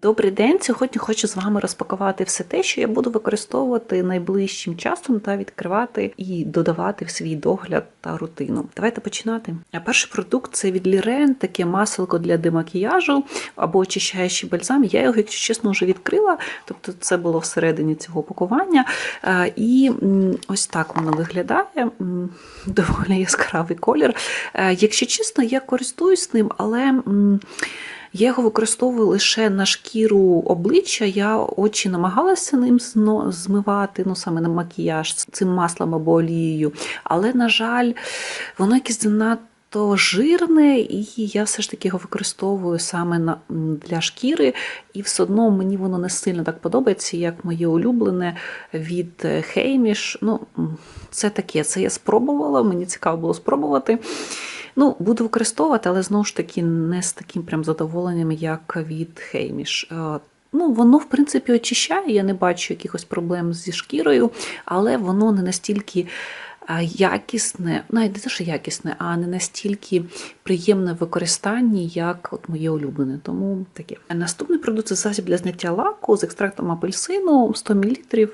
Добрий день! Сьогодні хочу з вами розпакувати все те, що я буду використовувати найближчим часом та відкривати і додавати в свій догляд та рутину. Давайте починати. Перший продукт це від Лірен, таке маселко для демакіяжу або очищаючий бальзам. Я його, якщо чесно, вже відкрила, тобто це було всередині цього пакування. Е, І ось так воно виглядає. Доволі яскравий колір. Е, Якщо чесно, я користуюсь ним, але. Я його використовую лише на шкіру обличчя. Я очі намагалася ним змивати, ну саме на макіяж цим маслом або олією. Але, на жаль, воно якесь занадто жирне, і я все ж таки його використовую саме на, для шкіри. І все одно мені воно не сильно так подобається, як моє улюблене від Хейміш. Ну, це таке, це я спробувала, мені цікаво було спробувати. Ну, буду використовувати, але знову ж таки не з таким прям задоволенням, як від Хейміш. Ну, воно, в принципі, очищає, я не бачу якихось проблем зі шкірою, але воно не настільки якісне, навіть не те, що якісне, а не настільки приємне в використанні, як от моє улюблене. Тому таке. Наступний продукт це засіб для зняття лаку з екстрактом апельсину 100 мл.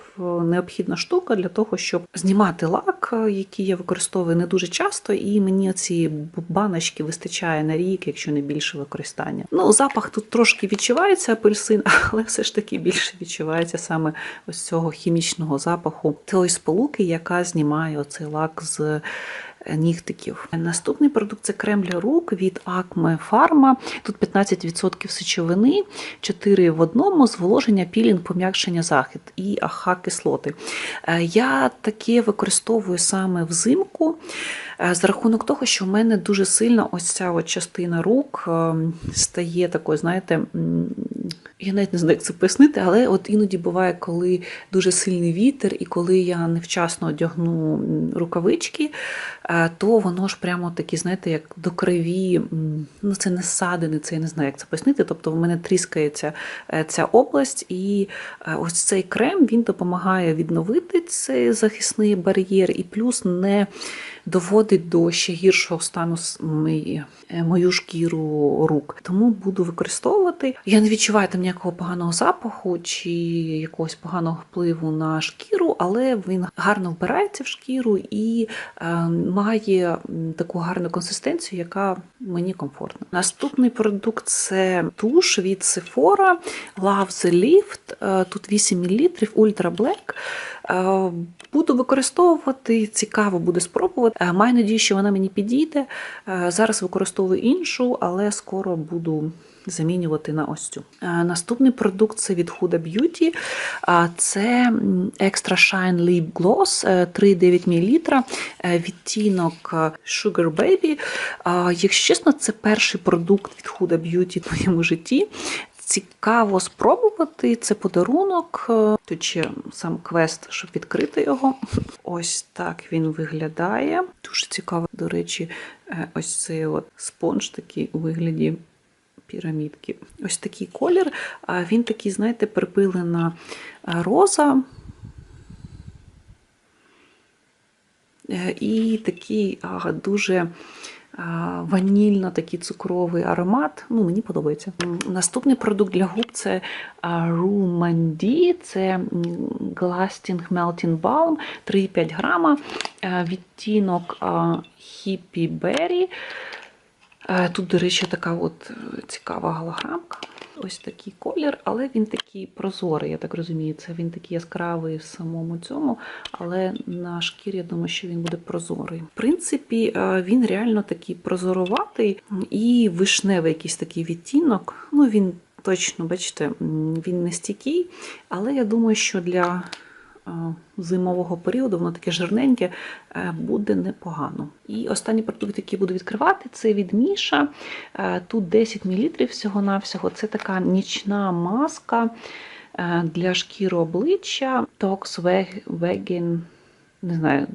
Необхідна штука для того, щоб знімати лак, е, який я використовую не дуже часто, і мені ці баночки вистачає на рік, якщо не більше використання. Ну, запах тут трошки відчувається апельсин, але все ж таки більше відчувається саме ось цього хімічного запаху тої сполуки, яка знімає оцей лак з е, нігтиків. Наступний продукт це крем для рук від Acme Pharma. Тут 15% сечовини, 4 в одному, зволоження, пілінг, пом'якшення захід і аха кислоти. Е, Я таке використовую саме взимку. е, За рахунок того, що в мене дуже сильно ось ця от частина рук е, стає такою, знаєте, я навіть не знаю, як це пояснити, але от іноді буває, коли дуже сильний вітер, і коли я невчасно одягну рукавички, е, то воно ж прямо такі, знаєте, як до крові, ну це не ссадини, це я не знаю, як це пояснити. Тобто в мене тріскається е, ця область, і е, ось цей крем він допомагає відновити цей захисний бар'єр, і плюс не доводить до ще гіршого стану мої- е, мою шкіру рук. Тому буду використовувати. Я не відчуваю там ніякого поганого запаху чи якогось поганого впливу на шкіру, але він гарно вбирається в шкіру і е, має таку гарну консистенцію, яка мені комфортна. Наступний продукт це туш від Sephora Love the Lift. Е, Тут 8 мл Ultra Black. Е, Буду використовувати, цікаво буде спробувати. Е, Маю надію, що вона мені підійде. Е, Зараз використовую іншу, але скоро буду замінювати на ось цю. Е, Наступний продукт це від Huda Beauty. Це Extra Shine Lip Gloss е, 3,9 мл, відтінок Sugar Baby. Якщо чесно, це перший продукт від Huda Beauty в моєму житті. Цікаво спробувати. Це подарунок. Тут ще сам квест, щоб відкрити його. Ось так він виглядає. Дуже цікаво, до речі, е, ось цей от спонж такий у вигляді пірамідки. Ось такий колір. Він такий, знаєте, припилена е, роза. Е, І такий а, дуже ванільно такий цукровий аромат. Ну, мені подобається. Наступний продукт для губ це Rumandi, це Glasting Melting Balm 3,5 грама, відтінок Hippie Berry. Тут, до речі, така от е, цікава голограмка. Ось такий колір, але він такий прозорий, я так розумію. Це він такий яскравий в самому цьому, але на шкірі я думаю, що він буде прозорий. В принципі, е, він реально такий прозороватий і вишневий якийсь такий відтінок. Ну, він точно, бачите, він не стійкий, але я думаю, що для зимового періоду, воно таке жирненьке, е, буде непогано. І останній продукт, який буду відкривати, це від Міша. Е, Тут 10 мл всього-навсього. Це така нічна маска е, для шкіри обличчя. Tox Veg- Vegan, не знаю.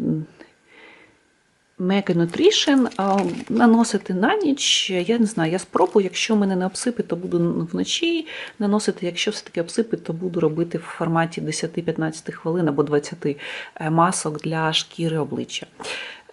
Mega Nutrition наносити на ніч. Я не знаю, я спробую. Якщо мене не обсипить, то буду вночі наносити. Якщо все-таки обсипить, то буду робити в форматі 10-15 хвилин або 20 масок для шкіри обличчя.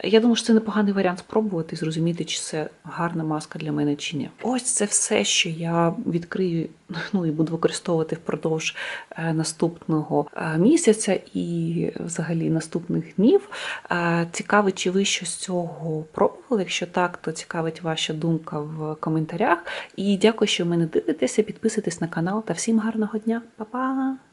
Я думаю, що це непоганий варіант спробувати і зрозуміти, чи це гарна маска для мене чи ні. Ось це все, що я відкрию ну і буду використовувати впродовж е, наступного е, місяця і взагалі наступних днів. Е, Цікаво, чи ви щось з цього пробували? Якщо так, то цікавить ваша думка в коментарях. І дякую, що мене дивитеся. Підписуйтесь на канал та всім гарного дня. Па-па!